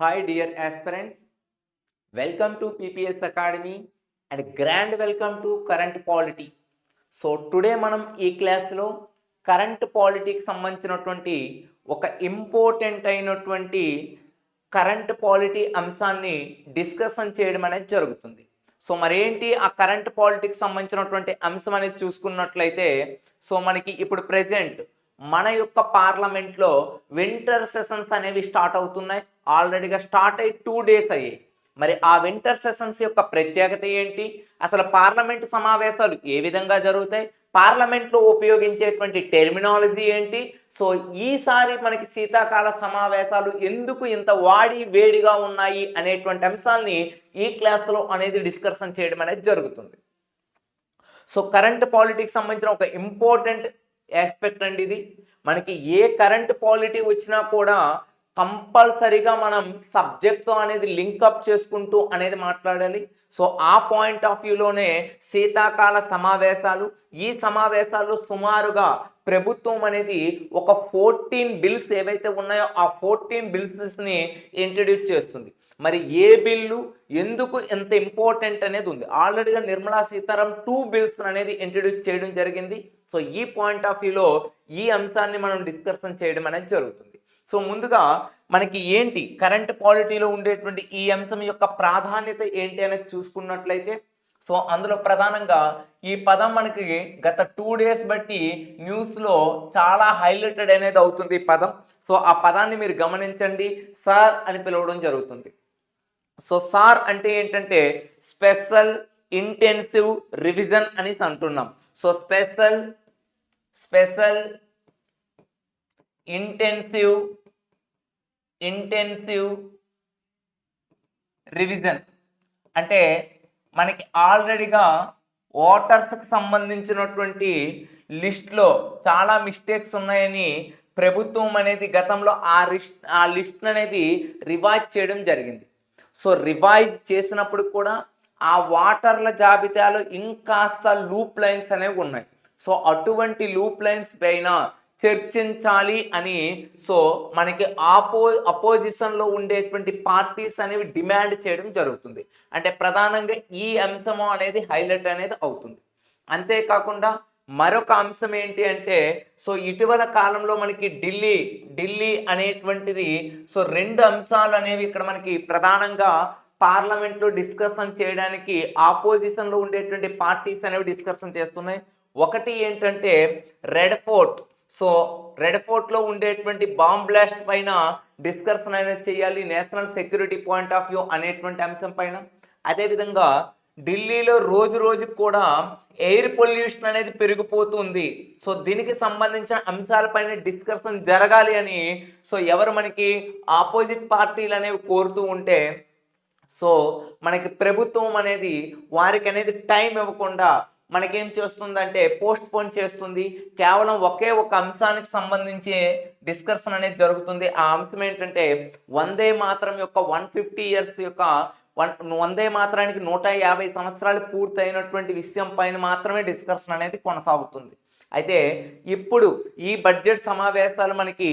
Hi, dear aspirants. Welcome to PPS Academy and grand welcome to Current polity so today మనం ఈ క్లాస్లో current పాలిటీకి సంబంధించినటువంటి ఒక important అయినటువంటి కరెంట్ పాలిటీ అంశాన్ని డిస్కషన్ చేయడం అనేది జరుగుతుంది. సో మరేంటి ఆ కరెంట్ పాలిటీకి సంబంధించినటువంటి అంశం అనేది చూసుకున్నట్లయితే సో మనకి ఇప్పుడు ప్రెసెంట్ మన యొక్క పార్లమెంట్లో వింటర్ సెషన్స్ అనేవి స్టార్ట్ అవుతున్నాయి. ఆల్రెడీగా స్టార్ట్ అయ్యి టూ డేస్ అయ్యాయి. మరి ఆ వింటర్ సెషన్స్ యొక్క ప్రత్యేకత ఏంటి? అసలు పార్లమెంట్ సమావేశాలు ఏ విధంగా జరుగుతాయి? పార్లమెంట్లో ఉపయోగించేటువంటి టెర్మినాలజీ ఏంటి? సో ఈసారి మనకి శీతాకాల సమావేశాలు ఎందుకు ఇంత వాడి వేడిగా ఉన్నాయి అనేటువంటి అంశాలని ఈ క్లాస్లో అనేది డిస్కషన్ చేయడం అనేది జరుగుతుంది. సో కరెంట్ పాలిటిక్స్ సంబంధించిన ఒక ఇంపార్టెంట్ ఆస్పెక్ట్ అండి ఇది. మనకి ఏ కరెంట్ పాలిటీ వచ్చినా కూడా కంపల్సరీగా మనం సబ్జెక్ట్తో అనేది లింకప్ చేసుకుంటూ అనేది మాట్లాడాలి. సో ఆ పాయింట్ ఆఫ్ వ్యూలోనే శీతాకాల సమావేశాలు ఈ సమావేశాల్లో సుమారుగా ప్రభుత్వం అనేది ఒక ఫోర్టీన్ బిల్స్ ఏవైతే ఉన్నాయో ఆ ఫోర్టీన్ బిల్స్ని ఇంట్రడ్యూస్ చేస్తుంది. మరి ఏ బిల్లు ఎందుకు ఎంత ఇంపార్టెంట్ అనేది ఉంది? ఆల్రెడీగా నిర్మలా సీతారాం టూ బిల్స్ అనేది ఇంట్రడ్యూస్ చేయడం జరిగింది. సో ఈ పాయింట్ ఆఫ్ వ్యూలో ఈ అంశాన్ని మనం డిస్కషన్ చేయడం అనేది జరుగుతుంది. సో ముందుగా మనకి ఏంటి కరెంట్ పాలిటీలో ఉండేటువంటి ఈ అంశం యొక్క ప్రాధాన్యత ఏంటి అనేది చూసుకున్నట్లయితే సో అందులో ప్రధానంగా ఈ పదం మనకి గత టూ డేస్ బట్టి న్యూస్లో చాలా హైలైటెడ్ అనేది అవుతుంది ఈ పదం. సో ఆ పదాన్ని మీరు గమనించండి సార్ అని పిలవడం జరుగుతుంది. సో సార్ అంటే ఏంటంటే స్పెషల్ ఇంటెన్సివ్ రివిజన్ అనేసి అంటున్నాం. So special special intensive intensive revision అంటే మనకి ఆల్రెడీగా ఓటర్స్కి సంబంధించినటువంటి లిస్ట్లో చాలా మిస్టేక్స్ ఉన్నాయని ప్రభుత్వం అనేది గతంలో ఆ లిస్ట్ ఆ లిస్ట్ అనేది రివైజ్ చేయడం జరిగింది. సో రివైజ్ చేసినప్పుడు కూడా ఆ వాటర్ల జాబితాలో ఇంకాస్త లూప్ లైన్స్ అనేవి ఉన్నాయి. సో అటువంటి లూప్ లైన్స్ పైన చర్చించాలి అని. సో మనకి ఆపో అపోజిషన్లో ఉండేటువంటి పార్టీస్ అనేవి డిమాండ్ చేయడం జరుగుతుంది. అంటే ప్రధానంగా ఈ అంశము అనేది హైలైట్ అనేది అవుతుంది. అంతేకాకుండా మరొక అంశం ఏంటి అంటే సో ఇటీవల కాలంలో మనకి ఢిల్లీ ఢిల్లీ అనేటువంటిది సో రెండు అంశాలు అనేవి ఇక్కడ మనకి ప్రధానంగా పార్లమెంట్లో డిస్కషన్ చేయడానికి ఆపోజిషన్లో ఉండేటువంటి పార్టీస్ అనేవి డిస్కషన్ చేస్తున్నాయి. ఒకటి ఏంటంటే రెడ్ ఫోర్ట్ సో రెడ్ ఫోర్ట్లో ఉండేటువంటి బాంబ్ బ్లాస్ట్ పైన డిస్కషన్ అనేది చేయాలి national security point of view అనేటువంటి అంశం పైన. అదేవిధంగా ఢిల్లీలో రోజు రోజుకు కూడా ఎయిర్ పొల్యూషన్ అనేది పెరిగిపోతుంది. సో దీనికి సంబంధించిన అంశాలపైన డిస్కషన్ జరగాలి అని సో ఎవరు మనకి ఆపోజిట్ పార్టీలు అనేవి కోరుతూ ఉంటే సో మనకి ప్రభుత్వం అనేది వారికి అనేది టైం ఇవ్వకుండా మనకేం చేస్తుందంటే పోస్ట్ పోన్ చేస్తుంది. కేవలం ఒకే ఒక అంశానికి సంబంధించి డిస్కషన్ అనేది జరుగుతుంది. ఆ అంశం ఏంటంటే వందే మాత్రం యొక్క వన్ ఫిఫ్టీ ఇయర్స్ యొక్క వన్ వందే మాత్రానికి నూట యాభై సంవత్సరాలు పూర్తయినటువంటి విషయం పైన మాత్రమే డిస్కషన్ అనేది కొనసాగుతుంది. అయితే ఇప్పుడు ఈ బడ్జెట్ సమావేశాలు మనకి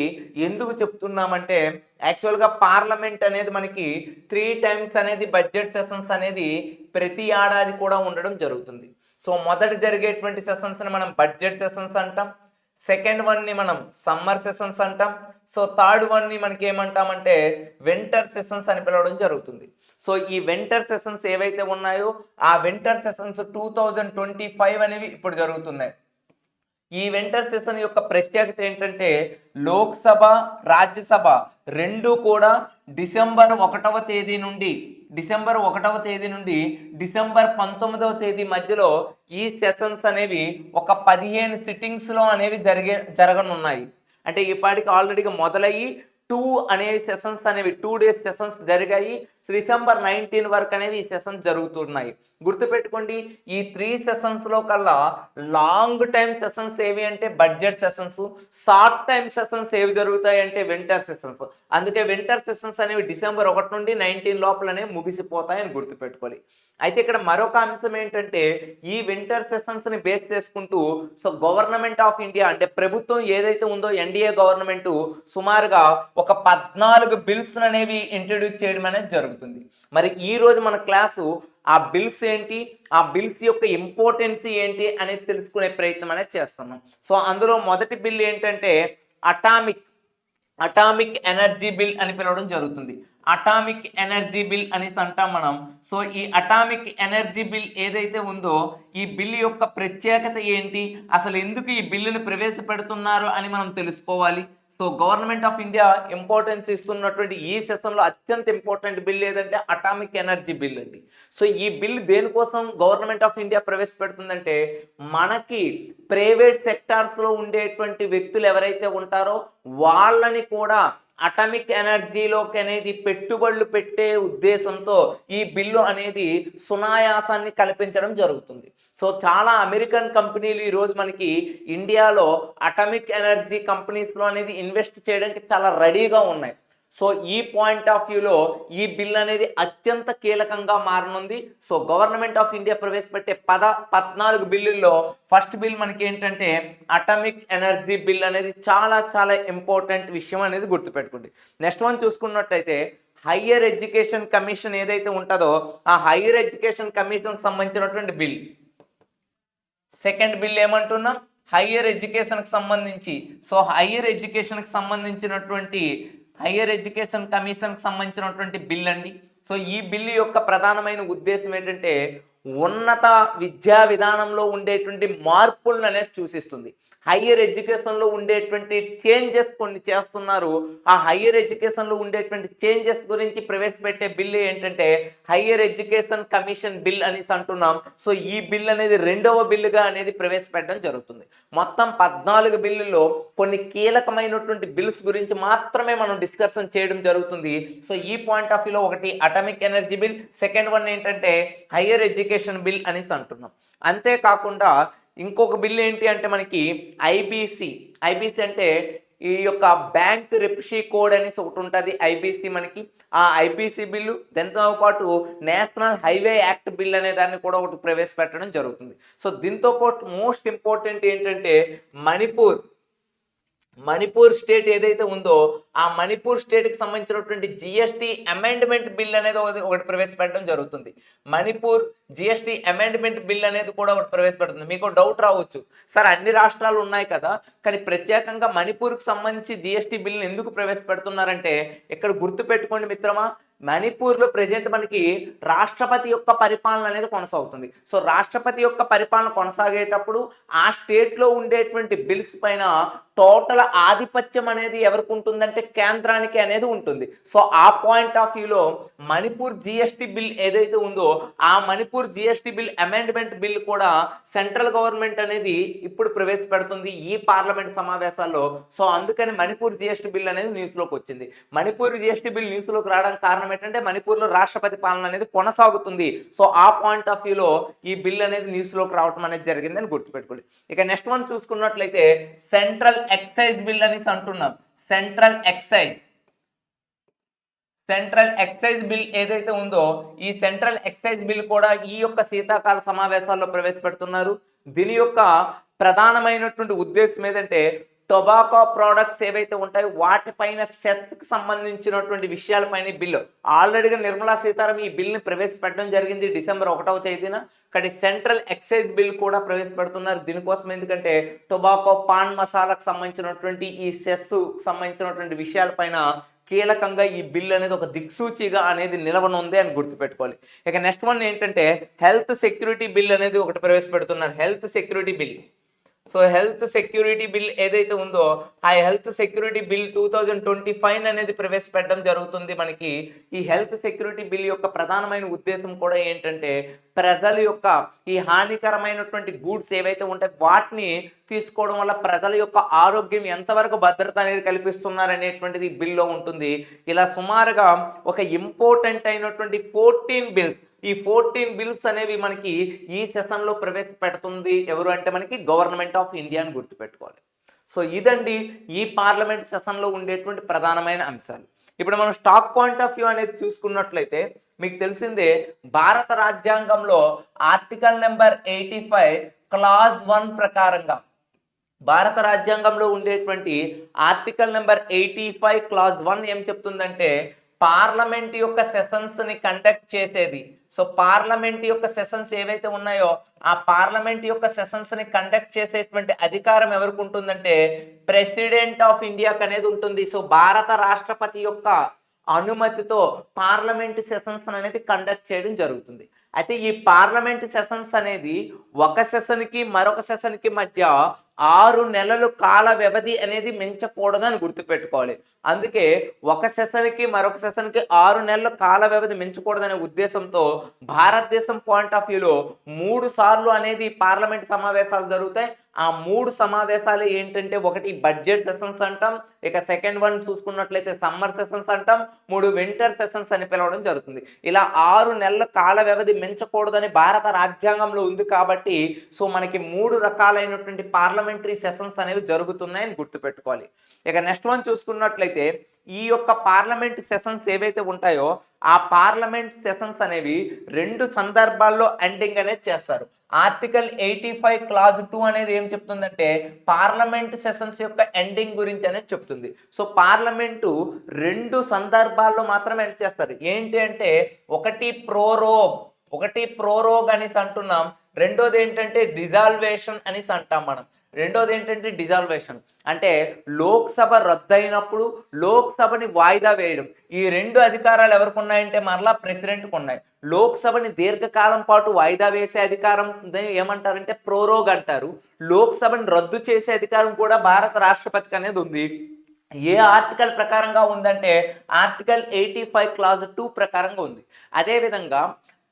ఎందుకు చెప్తున్నామంటే యాక్చువల్గా పార్లమెంట్ అనేది మనకి త్రీ టైమ్స్ అనేది బడ్జెట్ సెషన్స్ అనేది ప్రతి ఏడాది కూడా ఉండడం జరుగుతుంది. సో మొదటి జరిగేటువంటి సెషన్స్ని మనం బడ్జెట్ సెషన్స్ అంటాం. సెకండ్ వన్ని మనం సమ్మర్ సెషన్స్ అంటాం. సో థర్డ్ వన్ని మనకి ఏమంటామంటే వింటర్ సెషన్స్ అని పిలవడం జరుగుతుంది. సో ఈ వింటర్ సెషన్స్ ఏవైతే ఉన్నాయో ఆ winter sessions two thousand twenty five అనేవి ఇప్పుడు జరుగుతున్నాయి. ఈ వింటర్ సెషన్ యొక్క ప్రత్యేకత ఏంటంటే లోక్సభ రాజ్యసభ రెండు కూడా డిసెంబర్ ఒకటవ తేదీ నుండి డిసెంబర్ ఒకటవ తేదీ నుండి డిసెంబర్ పంతొమ్మిదవ తేదీ మధ్యలో ఈ సెషన్స్ అనేవి ఒక పదిహేను సిట్టింగ్స్లో అనేవి జరిగే జరగనున్నాయి. అంటే ఇప్పటికి ఆల్రెడీగా మొదలయ్యి టూ అనే సెషన్స్ అనేవి టూ డేస్ సెషన్స్ జరిగాయి. డిసెంబర్ నైన్టీన్ వరకు అనేవి ఈ సెషన్స్ జరుగుతున్నాయి. గుర్తుపెట్టుకోండి ఈ త్రీ సెషన్స్లో కల్లా లాంగ్ టైం సెషన్స్ ఏవి అంటే budget sessions short time sessions ఏవి జరుగుతాయి అంటే వింటర్ సెషన్స్ అందుకే వింటర్ సెషన్స్ అనేవి డిసెంబర్ ఒకటి నుండి నైన్టీన్ లోపలనే ముగిసిపోతాయని గుర్తుపెట్టుకోవాలి. అయితే ఇక్కడ మరొక అంశం ఏంటంటే ఈ వింటర్ సెషన్స్ని బేస్ చేసుకుంటూ సో గవర్నమెంట్ ఆఫ్ ఇండియా అంటే ప్రభుత్వం ఏదైతే ఉందో ఎన్డీఏ గవర్నమెంట్ సుమారుగా ఒక పద్నాలుగు బిల్స్ అనేవి ఇంట్రడ్యూస్ చేయడం అనేది జరుగుతుంది. మరి ఈరోజు మన క్లాసు ఆ బిల్స్ ఏంటి? ఆ బిల్స్ యొక్క ఇంపార్టెన్స్ ఏంటి అనేది తెలుసుకునే ప్రయత్నం అనేది చేస్తున్నాం. సో అందులో మొదటి బిల్ ఏంటంటే అటామిక్. అటామిక్ ఎనర్జీ బిల్ అని పిలవడం జరుగుతుంది. అటామిక్ ఎనర్జీ బిల్ అనేసి అంటాం మనం. సో ఈ అటామిక్ ఎనర్జీ బిల్ ఏదైతే ఉందో ఈ బిల్ యొక్క ప్రత్యేకత ఏంటి? అసలు ఎందుకు ఈ బిల్లును ప్రవేశపెడుతున్నారు అని మనం తెలుసుకోవాలి. So government of India importance ఇస్తున్నటువంటి ఈ సెషన్లో అత్యంత ఇంపార్టెంట్ బిల్ ఏదంటే అటామిక్ ఎనర్జీ బిల్ అండి. సో ఈ బిల్ దేనికోసం గవర్నమెంట్ ఆఫ్ ఇండియా ప్రవేశపెడుతుందంటే మనకి ప్రైవేట్ సెక్టార్స్లో ఉండేటువంటి వ్యక్తులు ఎవరైతే ఉంటారో వాళ్ళని కూడా అటామిక్ ఎనర్జీలోకి అనేది పెట్టుబడులు పెట్టే ఉద్దేశంతో ఈ బిల్లు అనేది సునాయాసాన్ని కల్పించడం జరుగుతుంది. సో చాలా అమెరికన్ కంపెనీలు ఈరోజు మనకి ఇండియాలో అటామిక్ ఎనర్జీ కంపెనీస్లో అనేది ఇన్వెస్ట్ చేయడానికి చాలా రెడీగా ఉన్నాయి. సో ఈ పాయింట్ ఆఫ్ వ్యూలో ఈ బిల్ అనేది అత్యంత కీలకంగా మారనుంది. సో గవర్నమెంట్ ఆఫ్ ఇండియా ప్రవేశపెట్టే పద పద్నాలుగు బిల్లుల్లో ఫస్ట్ బిల్ మనకి ఏంటంటే అటామిక్ ఎనర్జీ బిల్ అనేది చాలా చాలా ఇంపార్టెంట్ విషయం అనేది గుర్తుపెట్టుకోండి. నెక్స్ట్ వన్ చూసుకున్నట్టయితే హయ్యర్ ఎడ్యుకేషన్ కమిషన్ ఏదైతే ఉంటుందో ఆ హయ్యర్ ఎడ్యుకేషన్ కమిషన్కి సంబంధించినటువంటి బిల్ సెకండ్ బిల్ ఏమంటున్నాం? హయ్యర్ ఎడ్యుకేషన్కి సంబంధించి. సో హయ్యర్ ఎడ్యుకేషన్కి సంబంధించినటువంటి హయ్యర్ ఎడ్యుకేషన్ కమిషన్కి సంబంధించినటువంటి బిల్ అండి. సో ఈ బిల్లు యొక్క ప్రధానమైన ఉద్దేశం ఏంటంటే ఉన్నత విద్యా విధానంలో ఉండేటువంటి మార్పులను అనేది సూచిస్తుంది హయ్యర్ ఎడ్యుకేషన్లో ఉండేటువంటి చేంజెస్ కొన్ని చేస్తున్నారు. ఆ హయ్యర్ ఎడ్యుకేషన్లో ఉండేటువంటి చేంజెస్ గురించి ప్రవేశపెట్టే బిల్లు ఏంటంటే హయ్యర్ ఎడ్యుకేషన్ కమిషన్ బిల్ అనేసి అంటున్నాం. సో ఈ బిల్ అనేది రెండవ బిల్లుగా అనేది ప్రవేశపెట్టడం జరుగుతుంది. మొత్తం పద్నాలుగు బిల్లుల్లో కొన్ని కీలకమైనటువంటి బిల్స్ గురించి మాత్రమే మనం డిస్కషన్ చేయడం జరుగుతుంది. సో ఈ పాయింట్ ఆఫ్ వ్యూలో ఒకటి atomic energy bill. Second one ఏంటంటే హయ్యర్ ఎడ్యుకేషన్ బిల్ అనేసి అంటున్నాం. అంతేకాకుండా ఇంకొక బిల్ ఏంటి అంటే మనకి ఐబీసీ. ఐబీసీ అంటే ఈ యొక్క బ్యాంక్ రెప్షీ కోడ్ అనేసి ఒకటి ఉంటుంది. ఐబీసీ మనకి. ఆ ఐబీసీ బిల్లు దాంతో పాటు నేషనల్ హైవే యాక్ట్ బిల్ అనే దాన్ని కూడా ఒకటి ప్రవేశపెట్టడం జరుగుతుంది. సో దీంతో పాటు మోస్ట్ ఇంపార్టెంట్ ఏంటంటే మణిపూర్. మణిపూర్ స్టేట్ ఏదైతే ఉందో ఆ మణిపూర్ స్టేట్కి సంబంధించినటువంటి జిఎస్టీ అమెండ్మెంట్ బిల్ అనేది ఒకటి ఒకటి ప్రవేశపెట్టడం జరుగుతుంది. మణిపూర్ జిఎస్టీ అమెండ్మెంట్ బిల్ అనేది కూడా ఒకటి ప్రవేశపెడుతుంది. మీకు డౌట్ రావచ్చు. సార్ అన్ని రాష్ట్రాలు ఉన్నాయి కదా కానీ ప్రత్యేకంగా మణిపూర్కి సంబంధించి జిఎస్టీ బిల్ని ఎందుకు ప్రవేశపెడుతున్నారంటే ఇక్కడ గుర్తు పెట్టుకోండి మిత్రమా మణిపూర్లో ప్రజెంట్ మనకి రాష్ట్రపతి యొక్క పరిపాలన అనేది కొనసాగుతుంది. సో రాష్ట్రపతి యొక్క పరిపాలన కొనసాగేటప్పుడు ఆ స్టేట్లో ఉండేటువంటి బిల్స్ పైన టోటల్ ఆధిపత్యం అనేది ఎవరికి ఉంటుందంటే కేంద్రానికి అనేది ఉంటుంది. సో ఆ పాయింట్ ఆఫ్ వ్యూలో మణిపూర్ జిఎస్టీ బిల్ ఏదైతే ఉందో ఆ Manipur GST bill amendment bill కూడా సెంట్రల్ గవర్నమెంట్ అనేది ఇప్పుడు ప్రవేశపెడుతుంది ఈ పార్లమెంట్ సమావేశాల్లో. సో అందుకని మణిపూర్ జిఎస్టీ బిల్ అనేది న్యూస్లోకి వచ్చింది. మణిపూర్ జిఎస్టీ బిల్ న్యూస్లోకి రావడానికి కారణం ఏంటంటే మణిపూర్లో రాష్ట్రపతి పాలన అనేది కొనసాగుతుంది. సో ఆ పాయింట్ ఆఫ్ వ్యూలో ఈ బిల్ అనేది న్యూస్లోకి రావడం అనేది జరిగిందని గుర్తుపెట్టుకోండి. ఇక నెక్స్ట్ వన్ చూసుకున్నట్లయితే సెంట్రల్ ఎక్సైజ్ బిల్ అనేసి అంటున్నాం. Central excise central excise bill ఏదైతే ఉందో ఈ సెంట్రల్ ఎక్సైజ్ బిల్ కూడా ఈ యొక్క శీతాకాల సమావేశాల్లో ప్రవేశపెడుతున్నారు. దీని యొక్క ప్రధానమైనటువంటి ఉద్దేశం ఏదంటే టొబాకో ప్రోడక్ట్స్ ఏవైతే ఉంటాయో వాటిపైన సెస్కి సంబంధించినటువంటి విషయాలపైన బిల్లు. ఆల్రెడీగా నిర్మలా సీతారామన్ ఈ బిల్ని ప్రవేశపెట్టడం జరిగింది డిసెంబర్ ఒకటవ తేదీన. కానీ సెంట్రల్ ఎక్సైజ్ బిల్ కూడా ప్రవేశపెడుతున్నారు. దీనికోసం ఎందుకంటే టొబాకో పాన్ మసాలాకు సంబంధించినటువంటి ఈ సెస్ సంబంధించినటువంటి విషయాలపైన కీలకంగా ఈ బిల్ అనేది ఒక దిక్సూచిగా అనేది నిలవనుంది అని గుర్తుపెట్టుకోవాలి. ఇక నెక్స్ట్ వన్ ఏంటంటే హెల్త్ సెక్యూరిటీ బిల్ అనేది ఒకటి ప్రవేశపెడుతున్నారు. Health security bill. So health security bill ఏదైతే ఉందో ఆ health security bill two thousand twenty five అనేది ప్రవేశపెట్టడం జరుగుతుంది మనకి. ఈ హెల్త్ సెక్యూరిటీ బిల్ యొక్క ప్రధానమైన ఉద్దేశం కూడా ఏంటంటే ప్రజల యొక్క ఈ హానికరమైనటువంటి గూడ్స్ ఏవైతే ఉంటాయో వాటిని తీసుకోవడం వల్ల ప్రజల యొక్క ఆరోగ్యం ఎంతవరకు భద్రత అనేది కల్పిస్తున్నారు అనేటువంటిది ఈ బిల్లో ఉంటుంది. ఇలా సుమారుగా ఒక ఇంపార్టెంట్ అయినటువంటి ఫోర్టీన్ బిల్స్ ఈ ఫోర్టీన్ బిల్స్ అనేవి మనకి ఈ సెషన్లో ప్రవేశపెడుతుంది ఎవరు అంటే మనకి గవర్నమెంట్ ఆఫ్ ఇండియా అని గుర్తుపెట్టుకోవాలి. సో ఇదండి ఈ పార్లమెంట్ సెషన్లో ఉండేటువంటి ప్రధానమైన అంశాలు. ఇప్పుడు మనం స్టాక్ పాయింట్ ఆఫ్ వ్యూ అనేది చూసుకున్నట్లయితే మీకు తెలిసిందే భారత రాజ్యాంగంలో article number eighty five clause one ప్రకారంగా భారత రాజ్యాంగంలో ఉండేటువంటి article number eighty five clause one ఏం చెప్తుందంటే పార్లమెంట్ యొక్క సెషన్స్ని కండక్ట్ చేసేది. సో పార్లమెంట్ యొక్క సెషన్స్ ఏవైతే ఉన్నాయో ఆ పార్లమెంట్ యొక్క సెషన్స్ని కండక్ట్ చేసేటువంటి అధికారం ఎవరికి ఉంటుందంటే ప్రెసిడెంట్ ఆఫ్ ఇండియాకి అనేది ఉంటుంది. సో భారత రాష్ట్రపతి యొక్క అనుమతితో పార్లమెంట్ సెషన్స్ అనేది కండక్ట్ చేయడం జరుగుతుంది. అయితే ఈ పార్లమెంట్ సెషన్స్ అనేది ఒక సెషన్కి మరొక సెషన్కి మధ్య ఆరు నెలలు కాల వ్యవధి అనేది మించకూడదు అని గుర్తుపెట్టుకోవాలి. అందుకే ఒక సెషన్కి మరొక సెషన్కి ఆరు నెలల కాల వ్యవధి మించకూడదనే ఉద్దేశంతో భారతదేశం పాయింట్ ఆఫ్ వ్యూలో మూడు సార్లు అనేది పార్లమెంట్ సమావేశాలు జరుగుతాయి. ఆ మూడు సమావేశాలు ఏంటంటే ఒకటి బడ్జెట్ సెషన్స్ అంటాం ఇక సెకండ్ వన్ చూసుకున్నట్లయితే సమ్మర్ సెషన్స్ అంటాం మూడు వింటర్ సెషన్స్ అని పిలవడం జరుగుతుంది. ఇలా ఆరు నెలల కాల వ్యవధి మించకూడదని భారత రాజ్యాంగంలో ఉంది కాబట్టి సో మనకి మూడు రకాలైనటువంటి పార్లమెంటరీ సెషన్స్ అనేవి జరుగుతున్నాయని గుర్తుపెట్టుకోవాలి. ఇక నెక్స్ట్ వన్ చూసుకున్నట్లయితే ఈ యొక్క పార్లమెంట్ సెషన్స్ ఏవైతే ఉంటాయో ఆ పార్లమెంట్ సెషన్స్ అనేవి రెండు సందర్భాల్లో ఎండింగ్ అనేది చేస్తారు. Article eighty five clause two అనేది ఏం చెప్తుందంటే పార్లమెంట్ సెషన్స్ యొక్క ఎండింగ్ గురించి అనేది చెప్తుంది. సో పార్లమెంటు రెండు సందర్భాల్లో మాత్రమే ఎండ్ చేస్తారు. ఏంటి అంటే ఒకటి ప్రోరోగ్ ఒకటి ప్రోరోగ్ అనేసి అంటున్నాం. రెండోది ఏంటంటే డిజాల్వేషన్ అనేసి అంటాం మనం. రెండోది ఏంటంటే డిజాల్వేషన్ అంటే లోక్సభ రద్దయినప్పుడు లోక్సభని వాయిదా వేయడం. ఈ రెండు అధికారాలు ఎవరికి ఉన్నాయంటే మరలా ప్రెసిడెంట్కి ఉన్నాయి. లోక్సభని దీర్ఘకాలం పాటు వాయిదా వేసే అధికారం ఏమంటారంటే ప్రోరోగ్ అంటారు. లోక్సభని రద్దు చేసే అధికారం కూడా భారత రాష్ట్రపతికి అనేది ఉంది. ఏ ఆర్టికల్ ప్రకారంగా ఉందంటే article eighty five clause two ప్రకారంగా ఉంది. అదేవిధంగా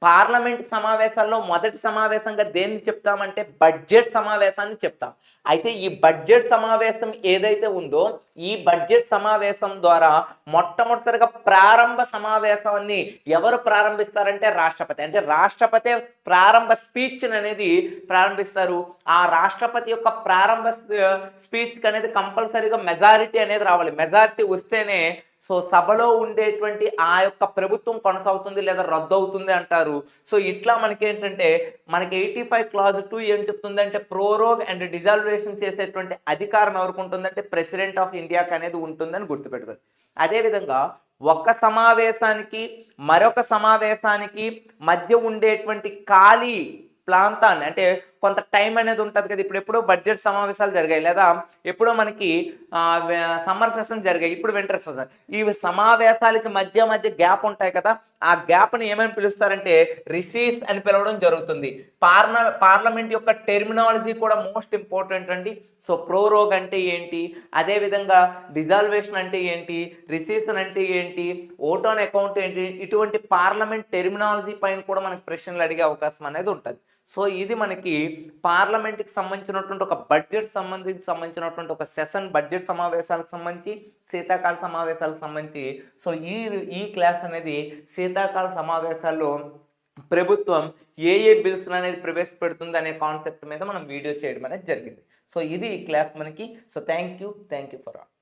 పార్లమెంట్ సమావేశాల్లో మొదటి సమావేశంగా దేన్ని చెప్తామంటే బడ్జెట్ సమావేశాన్ని చెప్తాం. అయితే ఈ బడ్జెట్ సమావేశం ఏదైతే ఉందో ఈ బడ్జెట్ సమావేశం ద్వారా మొట్టమొదటిసారిగా ప్రారంభ సమావేశాన్ని ఎవరు ప్రారంభిస్తారంటే రాష్ట్రపతి. అంటే రాష్ట్రపతి ప్రారంభ స్పీచ్ అనేది ప్రారంభిస్తారు. ఆ రాష్ట్రపతి యొక్క ప్రారంభ స్పీచ్ అనేది కంపల్సరీగా మెజారిటీ అనేది రావాలి. మెజారిటీ వస్తేనే సో సభలో ఉండేటువంటి ఆ యొక్క ప్రభుత్వం కొనసాగుతుంది లేదా రద్దు అవుతుంది అంటారు. సో ఇట్లా మనకి ఏంటంటే మనకి ఎయిటీ ఫైవ్ క్లాజ్ టూ ఏం చెప్తుందంటే ప్రోరోగ్ అండ్ డిజాల్వేషన్ చేసేటువంటి అధికారం ఎవరికి ఉంటుందంటే ప్రెసిడెంట్ ఆఫ్ ఇండియాకి అనేది ఉంటుందని గుర్తుపెట్టుకోవాలి అదేవిధంగా ఒక్క సమావేశానికి మరొక సమావేశానికి మధ్య ఉండేటువంటి ఖాళీ ప్రాంతాన్ని అంటే కొంత టైం అనేది ఉంటుంది కదా. ఇప్పుడు ఎప్పుడో బడ్జెట్ సమావేశాలు జరిగాయి లేదా ఎప్పుడో మనకి సమ్మర్ సెషన్ జరిగాయి. ఇప్పుడు వింటర్ సెషన్. ఈ సమావేశాలకి మధ్య మధ్య గ్యాప్ ఉంటాయి కదా. ఆ గ్యాప్ని ఏమని పిలుస్తారంటే రిసీస్ అని పిలవడం జరుగుతుంది. పార్ల పార్లమెంట్ యొక్క టెర్మినాలజీ కూడా మోస్ట్ ఇంపార్టెంట్ అండి. సో ప్రోరోగ్ అంటే ఏంటి? అదేవిధంగా డిజాల్వేషన్ అంటే ఏంటి? రిసీసన్ అంటే ఏంటి? ఓటాన్ అకౌంట్ ఏంటి? ఇటువంటి పార్లమెంట్ టెర్మినాలజీ పైన కూడా మనకి ప్రశ్నలు అడిగే అవకాశం అనేది ఉంటుంది. సో ఇది మనకి పార్లమెంట్కి సంబంధించినటువంటి ఒక బడ్జెట్ సంబంధించి సంబంధించినటువంటి ఒక సెషన్ బడ్జెట్ సమావేశాలకు సంబంధించి శీతాకాల సమావేశాలకు సంబంధించి. సో ఈ ఈ క్లాస్ అనేది శీతాకాల సమావేశాల్లో ప్రభుత్వం ఏ ఏ బిల్స్ అనేది ప్రవేశపెడుతుంది అనే కాన్సెప్ట్ మీద మనం వీడియో చేయడం అనేది జరిగింది. సో ఇది ఈ క్లాస్ మనకి. So thank you thank you for all.